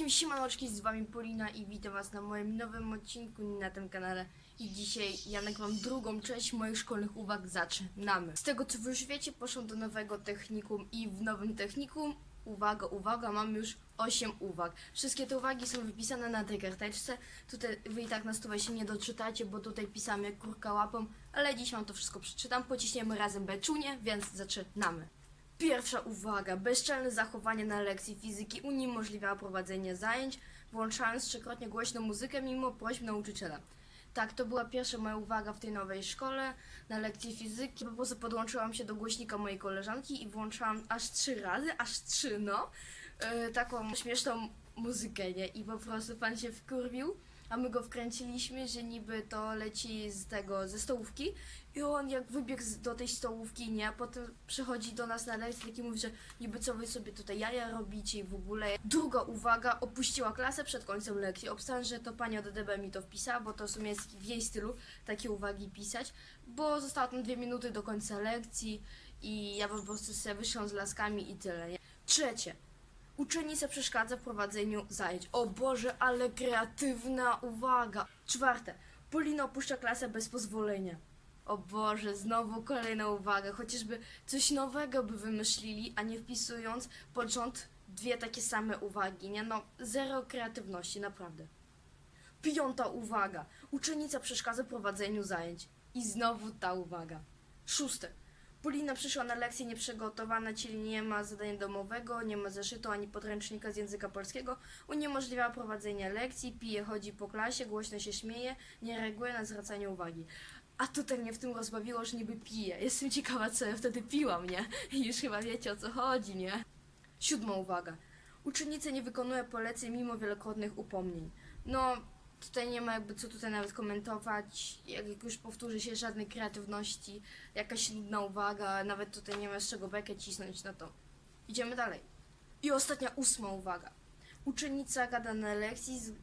wszystkim siemanoczki, z wami Polina i witam was na moim nowym odcinku na tym kanale. I dzisiaj ja nagrywam drugą część moich szkolnych uwag. Zaczynamy. Z tego co wy już wiecie, poszłam do nowego technikum i w nowym technikum, uwaga, uwaga, mam już 8 uwag. Wszystkie te uwagi są wypisane na tej karteczce. Tutaj wy i tak na stówę się nie doczytacie, bo tutaj pisałam jak kurka łapą, ale dziś wam to wszystko przeczytam. Pociśniemy razem beczunie, więc zaczynamy. Pierwsza uwaga. Bezczelne zachowanie na lekcji fizyki uniemożliwiało prowadzenie zajęć, włączając trzykrotnie głośną muzykę mimo prośb nauczyciela. Tak, to była pierwsza moja uwaga w tej nowej szkole na lekcji fizyki. Po prostu podłączyłam się do głośnika mojej koleżanki i włączałam aż trzy razy, aż trzy, no, yy, taką śmieszną muzykę, nie? I po prostu pan się wkurwił, a my go wkręciliśmy, że niby to leci z tego, ze stołówki i on jak wybiegł do tej stołówki, nie, a potem przychodzi do nas na lekcję taki mówi, że niby co wy sobie tutaj jaja robicie i w ogóle. Druga uwaga, opuściła klasę przed końcem lekcji. Obstałem, że to pani od DB mi to wpisała, bo to w sumie jest w jej stylu takie uwagi pisać, bo zostało tam dwie minuty do końca lekcji i ja po prostu sobie wyszłam z laskami i tyle, nie. Trzecie. Uczennica przeszkadza w prowadzeniu zajęć. O Boże, ale kreatywna uwaga. Czwarte. Polina opuszcza klasę bez pozwolenia. O Boże, znowu kolejna uwaga. Chociażby coś nowego by wymyślili, a nie wpisując pod rząd dwie takie same uwagi, nie? No, zero kreatywności, naprawdę. Piąta uwaga. Uczennica przeszkadza w prowadzeniu zajęć. I znowu ta uwaga. Szóste. Polina przyszła na lekcję nieprzygotowana, czyli nie ma zadania domowego, nie ma zeszytu ani podręcznika z języka polskiego, uniemożliwia prowadzenie lekcji, pije, chodzi po klasie, głośno się śmieje, nie reaguje na zwracanie uwagi. A tutaj mnie w tym rozbawiło, że niby pije. Jestem ciekawa, co ja wtedy piłam, nie? Już chyba wiecie o co chodzi, nie? Siódma uwaga. Uczennica nie wykonuje poleceń mimo wielokrotnych upomnień. No, tutaj nie ma jakby co tutaj nawet komentować. Jak już powtórzy się żadnej kreatywności, jakaś nudna uwaga, nawet tutaj nie ma z czego bekę cisnąć na to. Idziemy dalej. I ostatnia ósma uwaga. Uczennica gada na lekcji. Z, yy,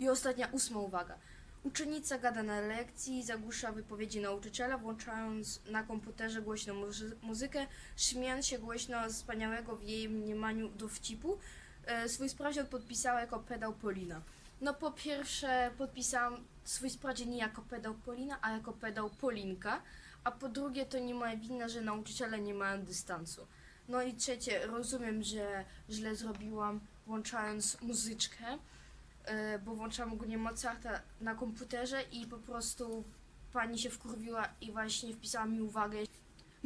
I ostatnia ósma uwaga. Uczennica gada na lekcji, zagłusza wypowiedzi nauczyciela, włączając na komputerze głośną muzy- muzykę, śmiejąc się głośno z wspaniałego w jej mniemaniu dowcipu. E, swój sprawdzian podpisała jako pedał Polina. No po pierwsze podpisałam swój sprawdzian nie jako pedał Polina, a jako pedał Polinka, a po drugie to nie moja wina, że nauczyciele nie mają dystansu. No i trzecie, rozumiem, że źle zrobiłam włączając muzyczkę, e, bo włączałam ogólnie Mozarta na komputerze i po prostu pani się wkurwiła i właśnie wpisała mi uwagę.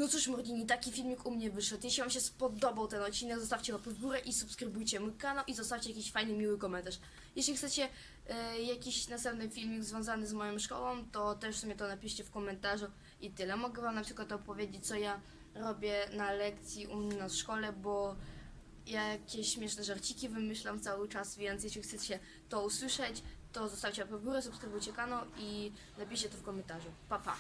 No cóż, Mordini, taki filmik u mnie wyszedł. Jeśli Wam się spodobał ten odcinek, zostawcie łapę w górę i subskrybujcie mój kanał i zostawcie jakiś fajny, miły komentarz. Jeśli chcecie e, jakiś następny filmik związany z moją szkołą, to też w sumie to napiszcie w komentarzu i tyle. Mogę Wam na przykład opowiedzieć, co ja robię na lekcji u mnie na szkole, bo ja jakieś śmieszne żarciki wymyślam cały czas, więc jeśli chcecie to usłyszeć, to zostawcie łapę w górę, subskrybujcie kanał i napiszcie to w komentarzu. Pa, pa!